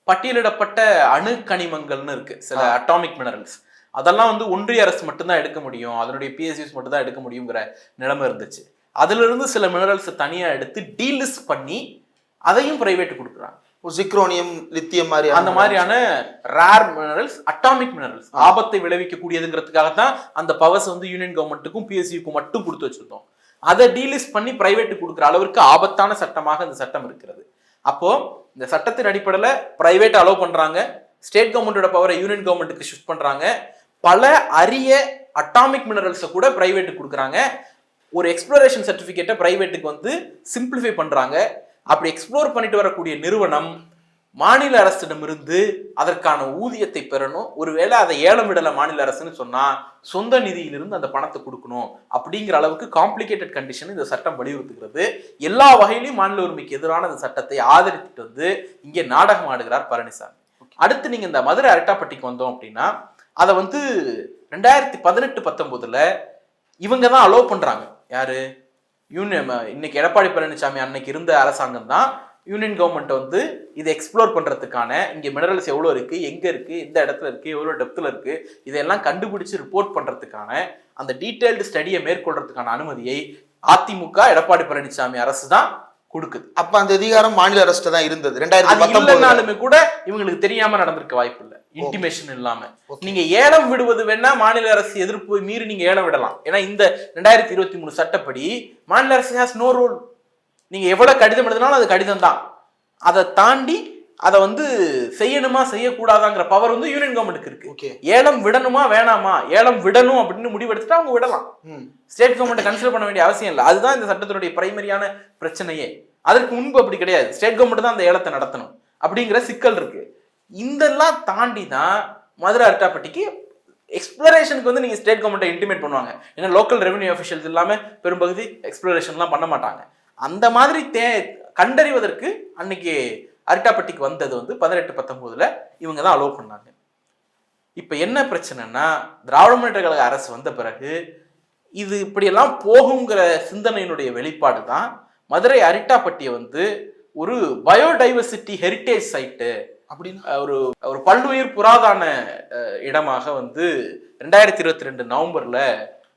பட்டியலிடப்பட்ட அணு கனிமங்கள்னு இருக்கு சில அட்டாமிக் மினரல்ஸ் அதெல்லாம் வந்து ஒன்றிய அரசு மட்டும்தான் எடுக்க முடியும் அதனுடைய பிஎஸ்யூஸ் மட்டும் தான் எடுக்க முடியுங்கிற நிலைமை இருந்துச்சு. அதுல இருந்து சில மினரல்ஸ் தனியா எடுத்து டீலிஸ்ட் பண்ணி அதையும் பிரைவேட் கொடுக்குறாங்க. சிக்ரோனியம் லித்தியம் மாதிரி அந்த மாதிரியான ரேர் மினரல்ஸ் அட்டாமிக் மினரல்ஸ் ஆபத்தை விளைவிக்கக்கூடியதுங்கிறதுக்காக தான் அந்த பவர்ஸ் வந்து யூனியன் கவர்மெண்ட்டுக்கும் பிஎஸ்சிக்கும் மட்டும் கொடுத்து வச்சிருந்தோம். அதை டீலிஸ்ட் பண்ணி பிரைவேட் கொடுக்குற அளவிற்கு ஆபத்தான சட்டமாக இந்த சட்டம் இருக்கிறது. அப்போ இந்த சட்டத்தின் அடிப்படையில் பிரைவேட் அலோவ் பண்றாங்க ஸ்டேட் கவர்மெண்டோட பவரை யூனியன் கவர்மெண்ட்டுக்கு ஷிஃப்ட் பண்றாங்க பல அரிய அட்டாமிக் மினரல்ஸை கூட பிரைவேட்டுக்கு கொடுக்குறாங்க. ஒரு எக்ஸ்ப்ளோரேஷன் சர்டிஃபிகேட்டை பிரைவேட்டுக்கு வந்து சிம்பிளிஃபை பண்றாங்க. அப்படி எக்ஸ்ப்ளோர் பண்ணிட்டு வரக்கூடிய நிறுவனம் மாநில அரசிடமிருந்து அதற்கான ஊதியத்தை பெறணும். ஒருவேளை அதை ஏலம் விடல மாநில அரசுன்னு சொன்னா சொந்த நிதியிலிருந்து அந்த பணத்தை கொடுக்கணும் அப்படிங்கிற அளவுக்கு காம்ப்ளிகேட்டட் கண்டிஷன் இந்த சட்டம் வலியுறுத்துகிறது. எல்லா வகையிலும் மாநில உரிமைக்கு எதிரான இந்த சட்டத்தை ஆதரித்துட்டு வந்து இங்கே நாடகம் ஆடுகிறார் பழனிசாமி. அடுத்து நீங்க இந்த மதுரை அரட்டாப்பட்டிக்கு வந்தோம் அப்படின்னா அதை வந்து ரெண்டாயிரத்தி பதினெட்டு பத்தொன்பதுல இவங்க தான் அலோவ் பண்றாங்க. யாரு? யூனியன் இன்னைக்கு எடப்பாடி பழனிசாமி அன்னைக்கு இருந்த அரசாங்கம் தான் யூனியன் கவர்மெண்ட் வந்து இதை எக்ஸ்ப்ளோர் பண்றதுக்கான இங்க மினரல்ஸ் எவ்வளவு இருக்கு எங்க இருக்கு எந்த இடத்துல இருக்கு எவ்வளவு டெப்த்ல இருக்கு இதெல்லாம் கண்டுபிடிச்சு ரிப்போர்ட் பண்றதுக்கான அந்த டீட்டெயில்டு ஸ்டடியை மேற்கொள்றதுக்கான அனுமதியை அதிமுக எடப்பாடி பழனிசாமி அரசு தான் கொடுக்குது. அப்ப அந்த அதிகாரம் மாநில அரசு தான் இருந்தது. ரெண்டாயிரத்தி இல்லைனாலுமே கூட இவங்களுக்கு தெரியாம நடந்திருக்க வாய்ப்பு இல்ல. இன்டிமேஷன் இல்லாம. நீங்க ஏலம் விடுவது வேணா மாநில அரசு எதிர்ப்பு மீறி நீங்க ஏலம் விடலாம். ஏன்னா இந்த ரெண்டாயிரத்தி இருபத்தி மூணு சட்டப்படி மாநில அரசு ஹாஸ் நோ ரோல் நீங்க எவ்வளவு கடிதம் எழுதினாலும் அது கடிதம் தான் அதை தாண்டி அதை வந்து செய்யணுமா செய்யக்கூடாதாங்கிற பவர் வந்து யூனியன் கவர்மெண்ட்டுக்கு இருக்கு. ஏலம் விடணுமா வேணாமா? ஏலம் விடணும் அப்படின்னு முடிவெடுத்துட்டு அவங்க விடலாம். ஸ்டேட் கவர்மெண்ட் கன்சிடர் பண்ண வேண்டிய அவசியம் இல்லை. அதுதான் இந்த சட்டத்தினுடைய பிரைமரியான பிரச்சனையே. அதற்கு முன்பு அப்படி கிடையாது. ஸ்டேட் கவர்மெண்ட் தான் அந்த ஏலத்தை நடத்தணும் அப்படிங்கிற சிக்கல் இருக்கு. இதெல்லாம் தாண்டி தான் மதுரை அரிட்டாப்பட்டிக்கு எக்ஸ்ப்ளரேஷனுக்கு வந்து நீங்க ஸ்டேட் கவர்மெண்ட்டை இன்டிமேட் பண்ணுவாங்க. ஏன்னா லோக்கல் ரெவன்யூ அஃபிஷியல்ஸ் இல்லாம பெரும்பகுதி எக்ஸ்ப்ளரேஷன்லாம் பண்ண மாட்டாங்க. அந்த மாதிரி தே கண்டறிவதற்கு அன்னைக்கு அரிட்டாப்பட்டிக்கு வந்தது வந்து பதினெட்டு பத்தொன்பதுல இவங்க தான் அலோவ் பண்ணாங்க. இப்ப என்ன பிரச்சனைன்னா திராவிட முன்னேற்ற கழக அரசு வந்த பிறகு இது இப்படியெல்லாம் போகுங்கிற சிந்தனையினுடைய வெளிப்பாடு தான் மதுரை அரிட்டாப்பட்டியை வந்து ஒரு பயோடைவர்சிட்டி ஹெரிட்டேஜ் சைட்டு அப்படின்னா? ஒரு ஒரு பல்லுயிர் புராதான இடமாக வந்து ரெண்டாயிரத்தி இருபத்தி ரெண்டு நவம்பர்ல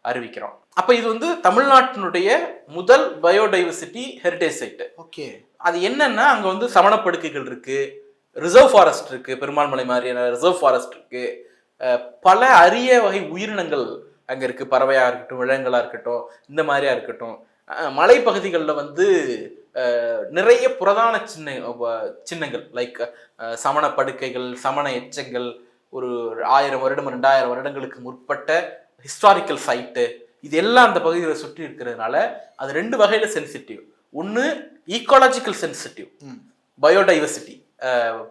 அறிவிக்கிறோம். அப்ப இது வந்து தமிழ்நாட்டினுடைய முதல் பயோடைவர்சிட்டி ஹெரிட்டேஜ் சைட்டு ஓகே. அது என்னன்னா அங்க வந்து சமணப்படுக்கைகள் இருக்கு. ரிசர்வ் ஃபாரஸ்ட் இருக்கு. பெருமாள்மலை மாதிரியான ரிசர்வ் ஃபாரஸ்ட் இருக்கு. பல அரிய வகை உயிரினங்கள் அங்க இருக்கு. பறவையா இருக்கட்டும் விலங்குகளா இருக்கட்டும் இந்த மாதிரியா இருக்கட்டும். மலைப்பகுதிகளில் வந்து நிறைய புரதான சின்ன சின்னங்கள். லைக் சமண படுக்கைகள் சமண எச்சங்கள் ஒரு ஆயிரம் வருடம் ரெண்டாயிரம் வருடங்களுக்கு முற்பட்ட ஹிஸ்டாரிக்கல் சைட்டு. இது எல்லாம் அந்த பகுதியில் சுற்றி இருக்கிறதுனால அது ரெண்டு வகையில் சென்சிட்டிவ். ஒன்று ஈக்காலஜிக்கல் சென்சிட்டிவ் பயோடைவர்சிட்டி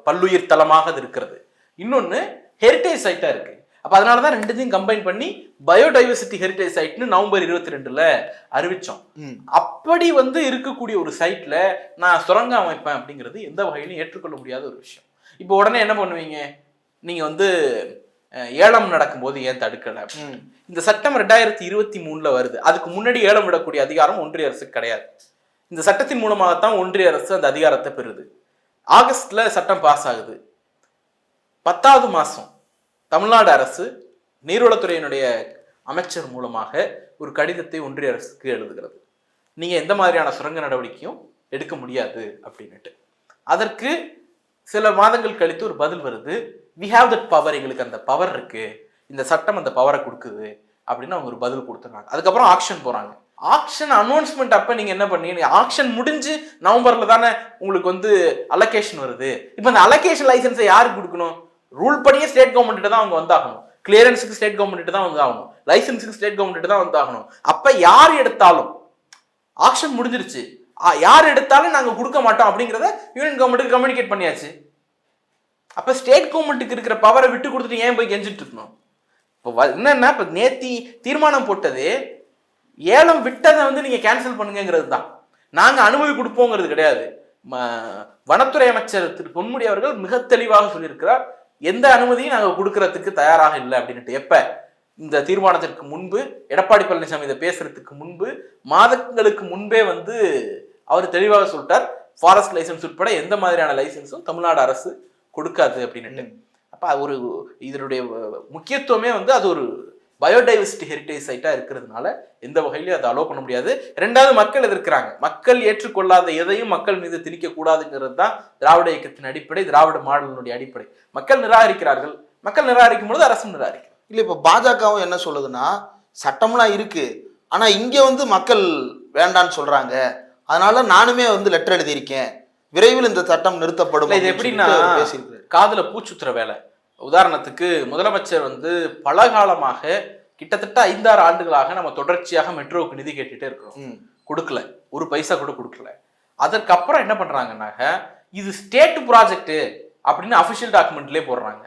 பல்லுயிர் தலமாக அது இருக்கிறது. இன்னொன்று ஹெரிட்டேஜ் சைட்டாக இருக்கு. அப்ப அதனால தான் ரெண்டுத்தையும் கம்பைன் பண்ணி பயோடைவர்சிட்டி ஹெரிட்டேஜ் சைட்னு நவம்பர் இருபத்தி ரெண்டுல அறிவிச்சோம். அப்படி வந்து இருக்கக்கூடிய ஒரு சைட்ல நான் சுரங்கம் அமைப்பேன் அப்படிங்கிறது எந்த வகையிலும் ஏற்றுக்கொள்ள முடியாத ஒரு விஷயம். இப்போ உடனே என்ன பண்ணுவீங்க? நீங்க வந்து ஏலம் நடக்கும்போது ஏன் தடுக்கல. இந்த சட்டம் ரெண்டாயிரத்தி இருபத்தி மூணுல வருது. அதுக்கு முன்னாடி ஏலம் விடக்கூடிய அதிகாரம் ஒன்றிய அரசுக்கு கிடையாது. இந்த சட்டத்தின் மூலமாகத்தான் ஒன்றிய அரசு அந்த அதிகாரத்தை பெறுது. ஆகஸ்ட்ல சட்டம் பாஸ் ஆகுது. பத்தாவது மாதம் தமிழ்நாடு அரசு நீர்வளத்துறையினுடைய அமைச்சர் மூலமாக ஒரு கடிதத்தை ஒன்றிய அரசுக்கு எழுதுகிறது. நீங்கள் எந்த மாதிரியான சுரங்க நடவடிக்கையும் எடுக்க முடியாது அப்படின்னுட்டு. அதற்கு சில மாதங்கள் கழித்து ஒரு பதில் வருது. வி ஹாவ் தட் பவர் எங்களுக்கு அந்த பவர் இருக்குது இந்த சட்டம் அந்த பவரை கொடுக்குது அப்படின்னு அவங்க ஒரு பதில் கொடுத்துருக்காங்க அதுக்கப்புறம் ஆக்ஷன் போகிறாங்க ஆக்ஷன் அனௌன்ஸ்மெண்ட் அப்போ நீங்கள் என்ன பண்ணீங்க? ஆக்ஷன் முடிஞ்சு நவம்பரில் தானே உங்களுக்கு வந்து அலோகேஷன் வருது. இப்போ அந்த அலோகேஷன் லைசன்ஸை யாருக்கு கொடுக்கணும்? ரூல் படியே ஸ்டேட் கவர்மெண்ட்டு தான் அவங்க வந்தாகணும். கிளியரன்ஸுக்கு ஸ்டேட் கவர்மெண்ட்டு தான் வந்தாகணும். லைசன்ஸுக்கு ஸ்டேட் கவர்மெண்ட்டு தான் வந்தாகணும். அப்போ யார் எடுத்தாலும் ஆக்ஷன் முடிஞ்சிருச்சு. ஆ, யார் எடுத்தாலும் நாங்கள் கொடுக்க மாட்டோம் அப்படிங்கிறத யூனியன் கவர்மெண்ட்டுக்கு கம்யூனிகேட் பண்ணியாச்சு. அப்போ ஸ்டேட் கவர்மெண்ட்டுக்கு இருக்கிற பவரை விட்டு கொடுத்துட்டு ஏன் போய் கெஞ்சிட்டு இருக்கணும் இப்போ வ- என்னன்னா இப்போ நேத்தி தீர்மானம் போட்டது ஏலம் விட்டதை வந்து நீங்க கேன்சல் பண்ணுங்கிறது தான் நாங்க அனுமதி கொடுப்போங்கிறது கிடையாது. வனத்துறை அமைச்சர் திரு பொன்முடி அவர்கள் மிக தெளிவாக சொல்லியிருக்கிறார். எந்த அனுமதியும் நாங்க கொடுக்கறதுக்கு தயாராக இல்லை அப்படின்ட்டு எப்ப? இந்த தீர்மானத்திற்கு முன்பு எடப்பாடி பழனிசாமி இதை பேசுறதுக்கு முன்பு மாதங்களுக்கு முன்பே வந்து அவர் தெளிவாக சொல்லிட்டார். ஃபாரஸ்ட் லைசன்ஸ் உட்பட எந்த மாதிரியான லைசன்ஸும் தமிழ்நாடு அரசு கொடுக்காது அப்படின்னுட்டு. அப்ப ஒரு இதனுடைய முக்கியத்துவமே வந்து அது ஒரு பயோடைவர்சிட்டி ஹெரிட்டேஜ் சைட்டா இருக்கிறதுனால எந்த வகையிலும் அதை அலோவ் பண்ண முடியாது. ரெண்டாவது மக்கள் எதிர்க்கிறாங்க மக்கள் ஏற்றுக்கொள்ளாத எதையும் மக்கள் மீது திணிக்க கூடாதுங்கிறது தான் திராவிட இயக்கத்தின் அடிப்படை திராவிட மாடலினுடைய அடிப்படை. மக்கள் நிராகரிக்கிறார்கள். மக்கள் நிராகரிக்கும் பொழுது அரசும் நிராகரிக்கும். இல்ல இப்ப பாஜகவும் என்ன சொல்லுதுன்னா சட்டம்லாம் இருக்கு. ஆனா இங்க வந்து மக்கள் வேண்டான்னு சொல்றாங்க. அதனால நானுமே வந்து லெட்டர் எழுதியிருக்கேன். விரைவில் இந்த சட்டம் நிறுத்தப்படும் இது எப்படின்னா காதுல பூச்சுத்துற வேலை. உதாரணத்துக்கு முதலமைச்சர் வந்து பல காலமாக கிட்டத்தட்ட ஐந்தாறு ஆண்டுகளாக நம்ம தொடர்ச்சியாக மெட்ரோவுக்கு நிதி கேட்டுட்டே இருக்கிறோம். கொடுக்கல. ஒரு பைசா கூட கொடுக்கல. அதற்கப்புறம் என்ன பண்றாங்கன்னாக்க இது ஸ்டேட் ப்ராஜெக்ட் அப்படின்னு அஃபிஷியல் டாக்குமெண்ட்லேயே போடுறாங்க.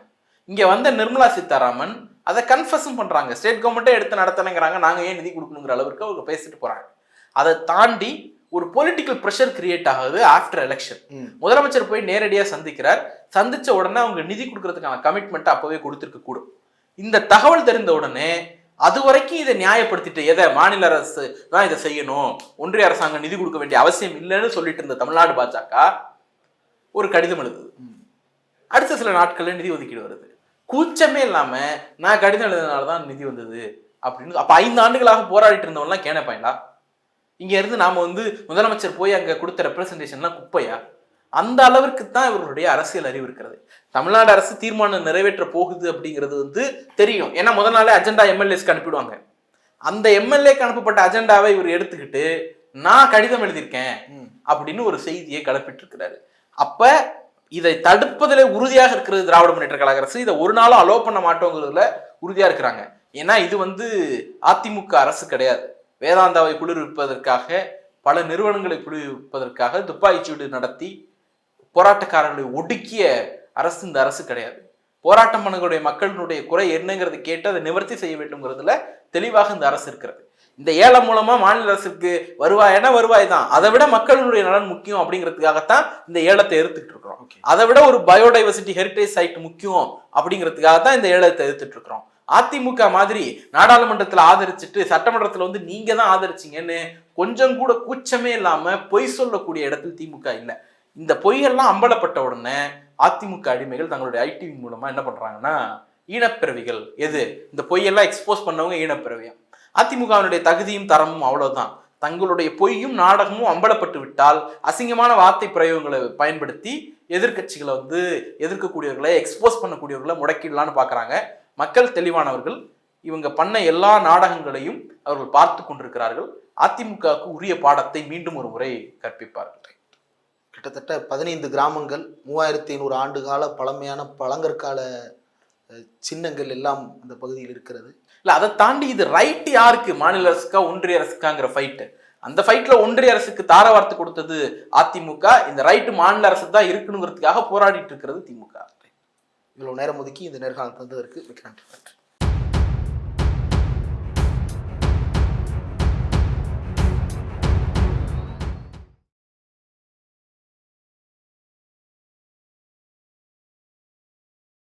இங்க வந்த நிர்மலா சீதாராமன் அதை கன்ஃபஸும் பண்றாங்க. ஸ்டேட் கவர்மெண்ட்டே எடுத்து நடத்தணுங்கிறாங்க நாங்க ஏன் நிதி கொடுக்கணுங்கிற அளவுக்கு அவங்க பேசிட்டு போறாங்க. அதை தாண்டி ஒரு பொலிட்டிக்கல் ப்ரெஷர் கிரியேட் ஆகுது ஆஃப்டர் எலெக்ஷன். முதலமைச்சர் போய் நேரடியா சந்திக்கிறார். சந்திச்ச உடனே அவங்க நிதி கொடுக்கறதுக்கான கமிட்மெண்ட் அப்பவே கொடுத்துருக்க கூடும். இந்த தகவல் தெரிந்த உடனே அது வரைக்கும் இதை நியாயப்படுத்திட்டு எதை மாநில அரசு தான் இதை செய்யணும் ஒன்றிய அரசாங்கம் நிதி கொடுக்க வேண்டிய அவசியம் இல்லைன்னு சொல்லிட்டு இருந்த தமிழ்நாடு பாஜக ஒரு கடிதம் எழுதுது. அடுத்த சில நாட்கள்ல நிதி ஒதுக்கீடு வருது. கூச்சமே இல்லாம நான் கடிதம் எழுதினால தான் நிதி வந்தது அப்படின்னு அப்ப ஐந்து ஆண்டுகளாக போராடிட்டு இருந்தவன்லாம் கேனப்பாங்களா இங்க இருந்து நாம வந்து முதலமைச்சர் போய் அங்க கொடுத்த ரெப்ரசன்டேஷன்லாம் குப்பையா? அந்த அளவிற்கு தான் இவர்களுடைய அரசியல் அறிவு இருக்கிறது. தமிழ்நாடு அரசு தீர்மானம் நிறைவேற்ற போகுது அப்படிங்கிறது வந்து தெரியும். ஏன்னா முதல் நாளே அஜெண்டா எம்எல்ஏஸ்க்கு அனுப்பிடுவாங்க. அந்த எம்எல்ஏக்கு அனுப்பப்பட்ட அஜெண்டாவை இவர் எடுத்துக்கிட்டு நான் கடிதம் எழுதியிருக்கேன். அப்படின்னு ஒரு செய்தியை கிளப்பிட்டு இருக்கிறாரு அப்ப இதை தடுப்பதில் உறுதியாக இருக்கிறது திராவிட முன்னேற்ற கழக அரசு. இதை ஒரு நாளும் அலோவ் பண்ண மாட்டோங்கிறதுல உறுதியா இருக்கிறாங்க. ஏன்னா இது வந்து அதிமுக அரசு கிடையாது. வேதாந்தாவை குளிர்விப்பதற்காக பல நிறுவனங்களை குளிர்விப்பதற்காக துப்பாக்கிச்சூடு நடத்தி போராட்டக்காரர்களை ஒடுக்கிய அரசு இந்த அரசு கிடையாது. போராட்டம் பண்ணக்கூடிய மக்களினுடைய குறை என்னங்கிறது கேட்டு அதை நிவர்த்தி செய்ய வேண்டும்ங்கிறதுல தெளிவாக இந்த அரசு இருக்கிறது. இந்த ஏலம் மூலமா மாநில அரசுக்கு வருவாய்னா வருவாய் தான். அதை விட மக்களுடைய நலன் முக்கியம் அப்படிங்கிறதுக்காகத்தான் இந்த ஏலத்தை எதிர்த்துட்டு இருக்கிறோம். அதை விட ஒரு பயோடைவர்சிட்டி ஹெரிட்டேஜ் சைட் முக்கியம் அப்படிங்கிறதுக்காக தான் இந்த ஏலத்தை எதிர்த்துட்டு இருக்கிறோம். அதிமுக மாதிரி நாடாளுமன்றத்தில் ஆதரிச்சுட்டு சட்டமன்றத்தில் வந்து நீங்க தான் ஆதரிச்சீங்கன்னு கொஞ்சம் கூட கூச்சமே இல்லாம பொய் சொல்லக்கூடிய இடத்தில் திமுக இல்லை. இந்த பொய்யெல்லாம் அம்பலப்பட்ட உடனே அதிமுக அடிமைகள் தங்களுடைய ஐடி மூலமா என்ன பண்றாங்கன்னா ஈனப்பிறவிகள். எது? இந்த பொய்யெல்லாம் எக்ஸ்போஸ் பண்ணவங்க ஈனப்பிறவியம் அதிமுகவினுடைய தகுதியும் தரமும் அவ்வளவுதான். தங்களுடைய பொய்யும் நாடகமும் அம்பலப்பட்டு விட்டால் அசிங்கமான வார்த்தை பிரயோகங்களை பயன்படுத்தி எதிர்க்கட்சிகளை வந்து எதிர்க்கக்கூடியவர்களை எக்ஸ்போஸ் பண்ணக்கூடியவர்களை முடக்கிடலான்னு பார்க்குறாங்க மக்கள் தெளிவானவர்கள் இவங்க பண்ண எல்லா நாடகங்களையும் அவர்கள் பார்த்து கொண்டிருக்கிறார்கள். அதிமுகவுக்கு உரிய பாடத்தை மீண்டும் ஒரு முறை கற்பிப்பார்கள். கிட்டத்தட்ட பதினைந்து கிராமங்கள் மூவாயிரத்தி ஐநூறு ஆண்டு கால பழமையான பழங்கற்கால சின்னங்கள் எல்லாம் அந்த பகுதியில் இருக்கிறது. இல்ல அதை தாண்டி இது ரைட் யாருக்கு? மாநில அரசுக்கா ஒன்றிய அரசுக்காங்கிற ஃபைட் அந்த ஃபைட்ல ஒன்றிய அரசுக்கு தார வார்த்தை கொடுத்தது அதிமுக. இந்த ரைட் மாநில அரசு தான் இருக்கணுங்கிறதுக்காக போராடிட்டு இருக்கிறது திமுக. இவ்வளவு நேரம் ஒதுக்கி இந்த நேர்காணல் தந்ததற்கு மிக்க நன்றி.